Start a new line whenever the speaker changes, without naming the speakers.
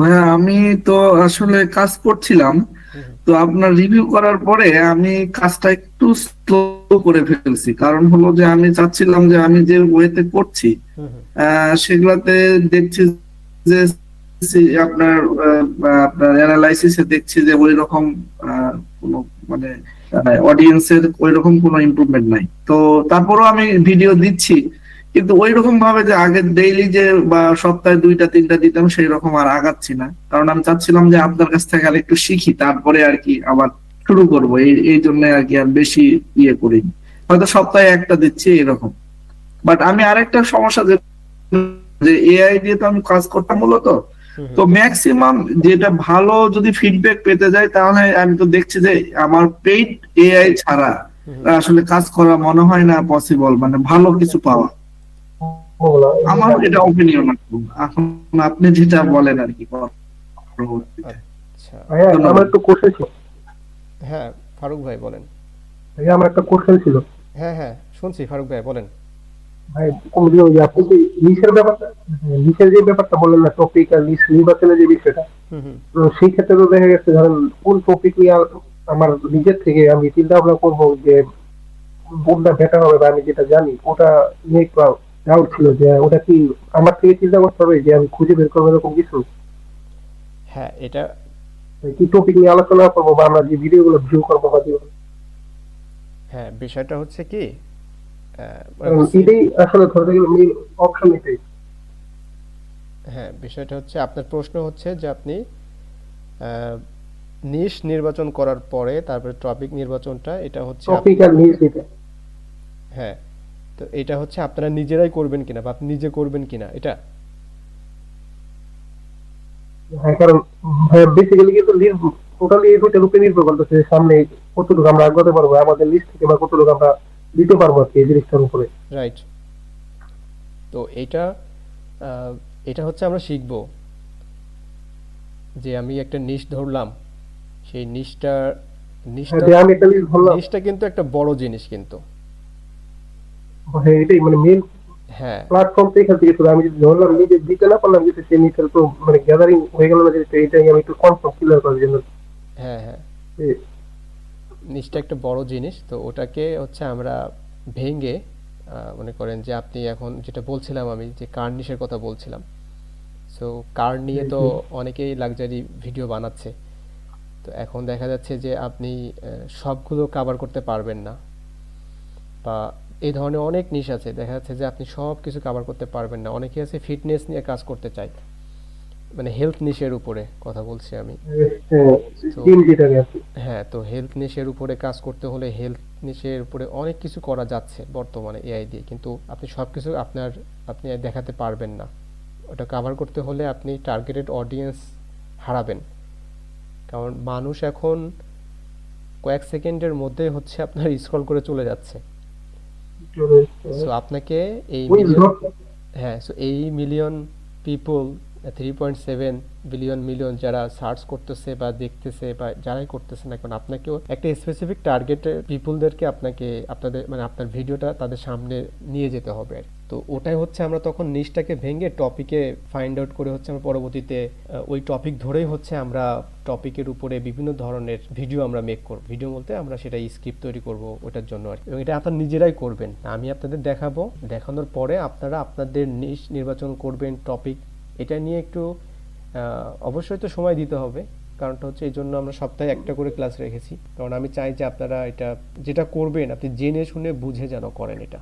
হ্যাঁ আমি তো আসলে কাজ করছিলাম, তো আপনার রিভিউ করার পরে আমি কাজটা একটু স্লো করে ফেলছি। কারণ হলো যে আমি চাচ্ছিলাম যে আমি যে ওয়েতে করছি সেগুলাতে দেখছি যে আপনার আপনার অ্যানালাইসিসে দেখছি যে ওই রকম কোনো মানে অডিয়েন্সের ওই রকম কোনো ইমপ্রুভমেন্ট নাই। তো তারপরও আমি ভিডিও দিচ্ছি। কিন্তু ওই রকম ভাবে যে আগে ডেইলি যে বা সপ্তাহে দুইটা তিনটা দিতাম সেই রকম আর আগাচ্ছি না। কারণ আমি চাচ্ছিলাম যে আপনার কাছ থেকে আর একটু শিখি তারপরে আর কি আবার শুরু করব। এই এই জন্য আর কি আর বেশি ইয়ে করি হয়তো সপ্তাহে একটা দিচ্ছি এরকম বাট আমি আরেকটা সমস্যা যে যে এআই দিয়ে তো আমি কাজ করতাম মূলত। তো ম্যাক্সিমাম যেটা ভালো যদি ফিডব্যাক পেতে যাই তাহলে আমি তো দেখছি যে আমার পেইড এআই ছাড়া আসলে কাজ করা মনে হয় না পসিবল মানে ভালো কিছু পাওয়া। আমার এটা ওপিনিয়ন এখন আপনি যেটা বলেন আর কি।
আচ্ছা।
আমার একটু কোশ্চেন ছিল।
হ্যাঁ ফারুক ভাই বলেন।
ভাইয়া আমার একটা কোশ্চেন ছিল।
হ্যাঁ হ্যাঁ শুনছি ফারুক ভাই বলেন।
ভাই আপনি যে লিসের ব্যাপারটা লিসের যে ব্যাপারটা বললেন না টপিক আর লিস নির্বাচনের যে বিষয়টা
হুম হুম।
তো সেই ক্ষেত্রে তো দেখা গেছে ধরেন কোন টপিক নিয়ে আমার নিজের থেকে আমি চিন্তা ভাবনা করব যে কোনটা বেটার হবে বা আমি যেটা জানি ওটা নিয়ে একটু ডাউট ছিল যে ওটা কি আমার থেকে চিন্তা করতে হবে যে আমি খুঁজে বের করব এরকম কিছু
হ্যাঁ এটা
কি টপিক নিয়ে আলোচনা করব বা আমরা যে ভিডিওগুলো ভিউ করব বা
হ্যাঁ বিষয়টা হচ্ছে কি
এটাই আসলে ধরতে গেলে মেইন অপশন এটাই
হ্যাঁ বিষয়টা হচ্ছে আপনার প্রশ্ন হচ্ছে যে আপনি নিশ নির্বাচন করার পরে তারপরে টপিক নির্বাচনটা এটা হচ্ছে
টপিক আর এটা।
হ্যাঁ তো এটা হচ্ছে আপনারা নিজেরাই করবেন কিনা বা আপনি নিজে করবেন কিনা এটা?
হ্যাঁ কারণ বেসিক্যালি কিন্তু লিস্ট টোটালি এই দুইটার উপরে নির্ভর করতেছে সামনে কতটুকু আমরা আগাতে পারব আমাদের লিস্ট থেকে বা কতটুকু আমরা দিতে পারব আর কি এই জিনিসটার উপরে।
রাইট তো এটা এটা হচ্ছে আমরা শিখব যে আমি একটা নিশ ধরলাম সেই নিশটা নিশটা নিশটা কিন্তু একটা বড় জিনিস কিন্তু।
হ্যাঁ এটাই মানে মেন প্ল্যাটফর্ম তো এখান থেকে শুরু আমি যদি ধরলাম নিজে দিতে না পারলাম কিন্তু সেই নিচে তো মানে গ্যাদারিং হয়ে গেল না যে এটাই আমি একটু কনফার্ম ক্লিয়ার করার জন্য।
হ্যাঁ হ্যাঁ।
যে
নিচটা একটা বড় জিনিস তো ওটাকে হচ্ছে আমরা ভেঙে মনে করেন যে আপনি এখন যেটা বলছিলাম আমি যে কার নিশের কথা বলছিলাম। সো কার নিয়ে তো অনেকেই লাক্সারি ভিডিও বানাচ্ছে। তো এখন দেখা যাচ্ছে যে আপনি সবগুলো কভার করতে পারবেন না। বা এই ধরনের অনেক নিশ আছে। দেখা যাচ্ছে যে আপনি সব কিছু কভার করতে পারবেন না। অনেকে আছে ফিটনেস নিয়ে কাজ করতে চায়। মানে হেলথ নিশের উপরে কথা বলছি আমি। হ্যাঁ তো হেলথ নিশের উপরে কাজ করতে হলে হেলথ নিশের উপরে অনেক কিছু করা যাচ্ছে বর্তমানে এআই দিয়ে। কিন্তু আপনি সব কিছু আপনার আপনি দেখাতে পারবেন না। ওটা কভার করতে হলে আপনি টার্গেটেড অডিয়েন্স হারাবেন। কারণ মানুষ এখন কয়েক সেকেন্ডের মধ্যে হচ্ছে আপনার স্ক্রল করে চলে যাচ্ছে। সো আপনাকে এই হ্যাঁ সো এই million people three point seven billion million যারা সার্চ করতেছে বা দেখতেছে বা যারাই করতেছে না কারণ আপনাকেও একটা স্পেসিফিক টার্গেটের পিপুলদেরকে আপনাকে আপনাদের মানে আপনার ভিডিওটা তাদের সামনে নিয়ে যেতে হবে তো ওটাই হচ্ছে আমরা তখন নিচটাকে ভেঙে টপিকে ফাইন্ড আউট করে হচ্ছে আমরা পরবর্তীতে ওই টপিক ধরেই হচ্ছে আমরা টপিকের উপরে বিভিন্ন ধরনের ভিডিও আমরা মেক করব। ভিডিও বলতে আমরা সেটা স্ক্রিপ্ট তৈরি করব ওটার জন্য আর। এবং এটা আপনার নিজেরাই করবেন। আমি আপনাদের দেখাবো। দেখানোর পরে আপনারা আপনাদের নিশ নির্বাচন করবেন টপিক এটা নিয়ে একটু অবশ্যই তো সময় দিতে হবে। কারণটা হচ্ছে এই জন্য আমরা সপ্তাহে একটা করে ক্লাস রেখেছি। কারণ আমি চাই যে আপনারা এটা, যেটা করবেন, আপনি জেনে শুনে বুঝে যেন করেন এটা।